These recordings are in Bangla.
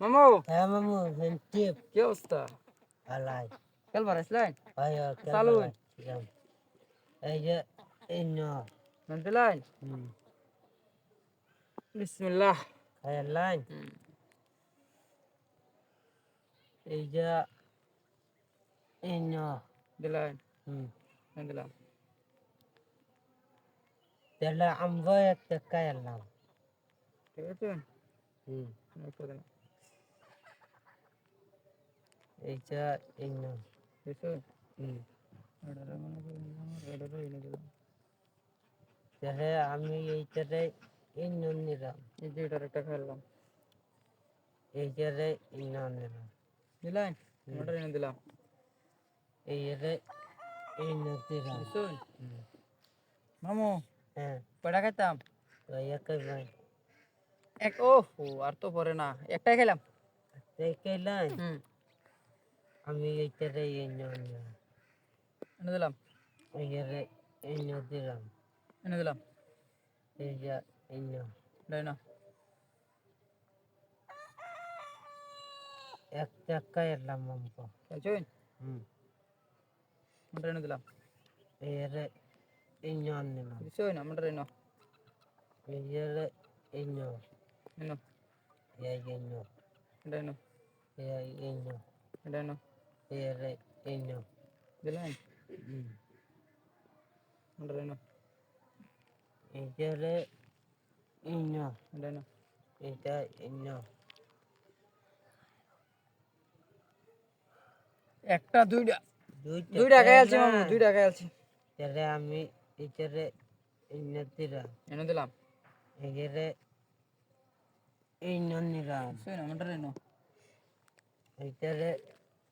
মামু হ্যাঁ মামু সেন্টিপ কি অবস্থা আলাই খেলবার আসলেন ভাই চালু। এই যে এই ন নামছিলেন বিসমিল্লাহ খাই লাইন এই যে এই ন দিলেন হুম দিলাম তাহলে আমরা একটা খাইলাম ঠিক আছে হুম এই করে দিলাম। এই যে এই ন। বুঝছ? হুম এটারে মনে করি নিলাম, এটারে এনে দিলাম। তাহলে আমি এইটারে এই ন নিলাম। এই যে এটার একটা খেললাম। এইটারে এই ন নিলাম। দিলেন ওটা এনে দিলাম। এইটারে এই ন দিলাম বুঝছ? হুম। মামু হ্যাঁ। একই ভাই এক ও আর তো পরে না। একটাই খেলাম। খাইলাই হুম। আমি এইটারে এই ন নিলাম এনে দিলাম এইটারে এই ন দিলাম এনে দিলাম এই যে এই ন দেয় না একটা খাইলাম আমাকে খেলছুন হুম ওটা এনে দিলাম এইটারে এই ন নিলাম বুঝছো না আমরা এনে এইটারে এই ন এনে এই এই ন এটা এনে এই এই ন এটা এনে এইটারে এই ন দিলেন এনে এই ন এটা এনে এটা এই ন একটা দুইটা দুইটা খেলছি খাইলাম। মামু দুইটা খেলছি তাহলে আমি এইটারে এই ন দিলাম এনে দিলাম। এইটারে এই ন নিলাম বুঝছ না আমরা এনে এইটারে এই ন এনে এইটারে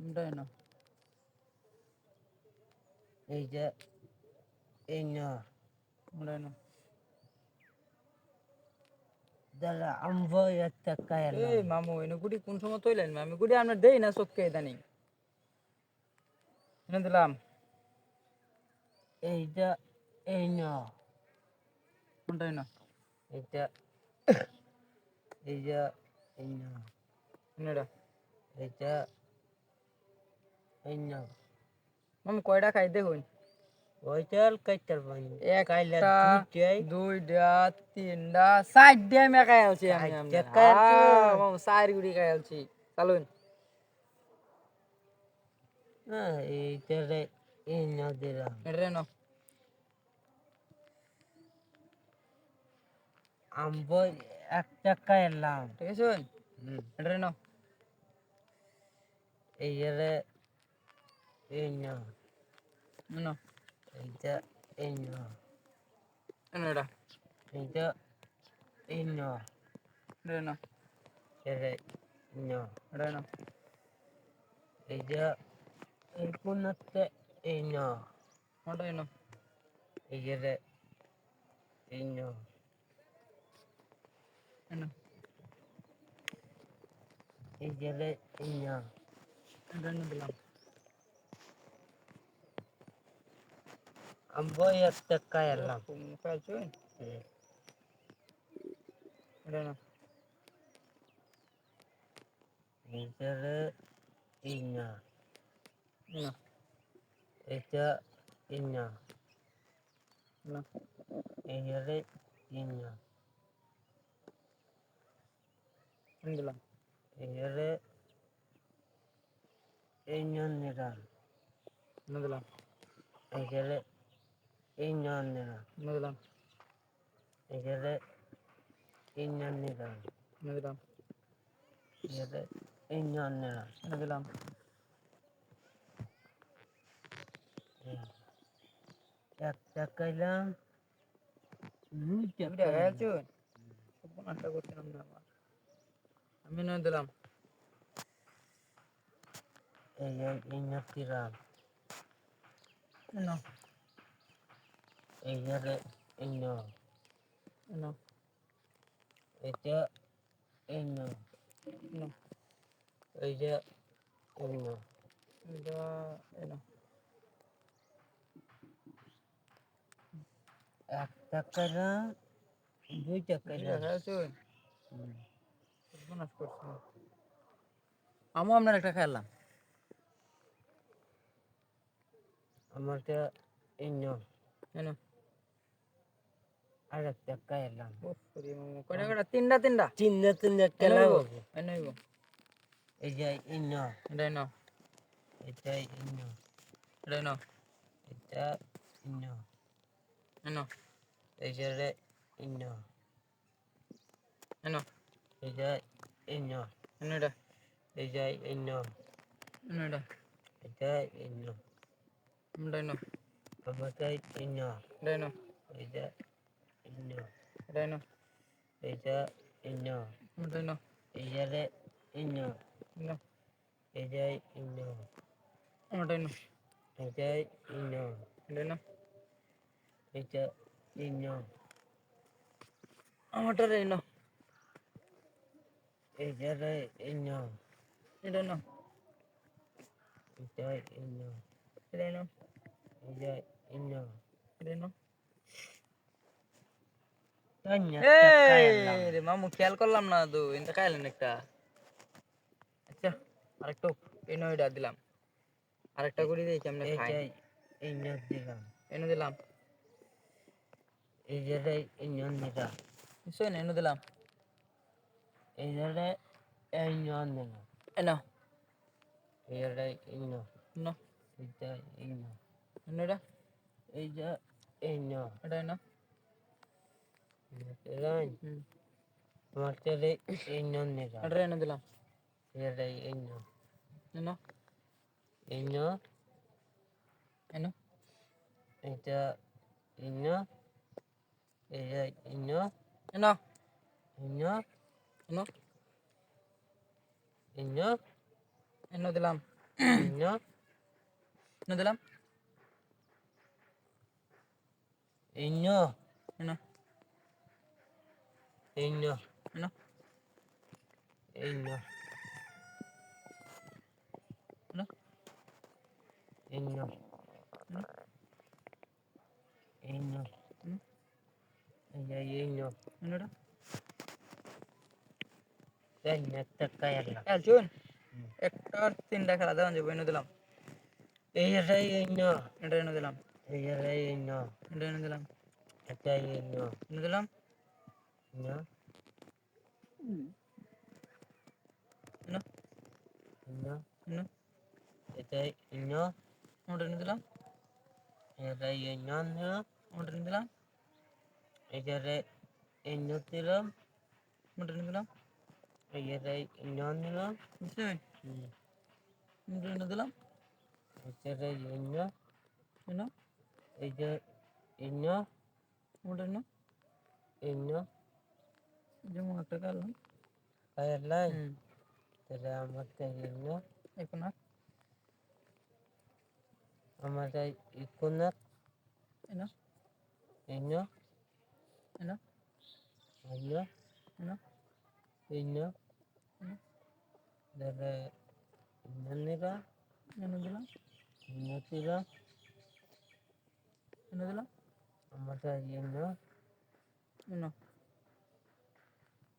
এই ন এনে এই ন ন ন মামু এনে গুড়ি কোন সময় তৈলেন আমি গুড়ি আমরা দেই না চোখকে ইদানিং এনে দিলাম এইটা এই ন কোনটা এনে এইটা এইটা এই ন এইটা এই ন মামু কয়টা খাই দেখুন। ওইটাল কাইটার কাইলা একটা দুইটা তিনটা চারটে আমি খাই আলছি আমি মামু চার গুড়ি খাই আলছি। চালুন। এইটারে এই ন দিলাম এটা এনে আম্ব একটা খাইলাম। ঠিক আছে? এটা এই ন এনে Eño. Ano? Ito, inyo. Ano ടാ Ito, inyo. ഇടേനോ Ere, inyo. ഇടേനോ Ito, ഇരിക്കുന്നത്തെ inyo. അങ്ങോട്ട് ഇടേനോ Ere, inyo. ഇടേനോ Ere, inyo. ഇടേനോ ন এনে এইটারে এই ন এটা এনে দিলাম আম্ব একটা খাইলাম খাইছো এটা এনে এইটারে এই ন এনে এটা এই ন এনে এইটারে এই ন এনে দিলাম এইটারে এই ন নিলাম এনে দিলাম এইটারে এই ন নিলাম এনে দিলাম এইটারে এই ন নাস্তা করছিলাম না আমি এই যে এই যে এটা এই এটা এনো এক টাকা না দুই টাকা না আমও আপনার একটা খাইলাম আমারটা। এই ইন্ন ಅಳತ್ತಕ್ಕ ಎಲ್ಲ ಕೊನೆ ಕೊಡ ತಿಂಡ ತಿಂಡ ತಿನ್ನ ತಿನ್ನಕ್ಕೆಲ್ಲ ಹೋಗು ಎನ್ನ ಹೋಗು ಇದ ಇನ್ನು ಇದೇನೋ ಇದ ಇನ್ನು ಇದೇನೋ ಇದ ಇನ್ನು ಏನೋ ಇದ ಇನ್ನು ಏನೋ ഇജ ഇന്നോ എന്നോട് ഇജ ഇന്നോ എന്നോട് ഇജ ഇന്നോ ഉണ്ടോ നമുക്ക് ഇന്നോ ഉണ്ടോ ഇജ ഇന്നോ ഏജ ഇന്നോ? എന്തനോ ഏജലെ ഇന്നോ? ഇന്നോ ഏജ ഇന്നോ? എന്തനോ ഏജ ഇന്നോ? എന്തനോ ഏജ ഇന്നോ? അങ്ങോട്ടല്ലേ ഇന്നോ ഏജലെ ഇന്നോ? എന്തനോ ഏജ ഇന്നോ? എന്തനോ ഏജ ഇന്നോ? എന്തനോ রে মামু খেয়াল করলাম না তো এটা খাইলেন একটা। আচ্ছা আরেকটা এনো এটা দিলাম। আরেকটা করে দিয়েছি আমরা এই খাই? দিলাম। এনো দিলাম। এই যে রে ইন্ন দিলাম। নিশ্চয় এনো দিলাম। এই যে রে ইন্ন দিলাম। এনো এই যে রে ইন্ন এনো এই যে ইন্ন এনো এটা এই যে ইন্ন এটা এনো দিলাম হুম আমার রে ইন্ন দিলাম এটা এনো দিলাম এই যে রে ইন্ন এনো ইন্ন এনো এটা ইন্ন এই যে ইন্ন এনো ইন্ন এনো ইন্ন এনো দিলাম ইন্ন এনো দিলাম ইন্ন এনো ইন্ন এনো ইন্ন এনো ইন্ন ইন্ন হুম। এই যে ইন্ন এনোটা তন্য টাকা এলাম হ্যাঁ শুন হুম। একটা আর তিনটা খেলা দেওয়া যাবে এনে দিলাম এই যে রে ইন্ন এটা এনে দিলাম এই যে রে ইন্ন এটা এনে দিলাম এটা ইন্ন এনে দিলাম ইন্ন এনো ইন্ন এনো এটা ইন্ন ওটা এনে দিলাম। এটা ইন্ন দিলাম ওটা এনে দিলাম। এই যে রে ইন্ন দিলাম ওটা এনে দিলাম। এই যে রে ইন্ন দিলাম বুঝছেন হুম। ওটা এনে দিলাম। এই যে রে ইন্ন এনো এই যে ইন্ন ওটা এনো ইন্ন జమాటగల ಅವೆಲ್ಲ ಇದ್ರೆ ಮತ್ತೆ ಇನ್ನು ಇಕ್ಕುನ ಮತ್ತೆ ಇಕ್ಕುನ ಏನು ಇನ್ನು ಏನು ಅಯ್ಯೋ ಏನು ಇನ್ನು ಇದ್ರೆ ಇನ್ನೊಂದಿಲ್ಲ ಇನ್ನೊಂದಿಲ್ಲ ಇನ್ನೊತ್ತಿಲ್ಲ ಇನ್ನೊಂದಿಲ್ಲ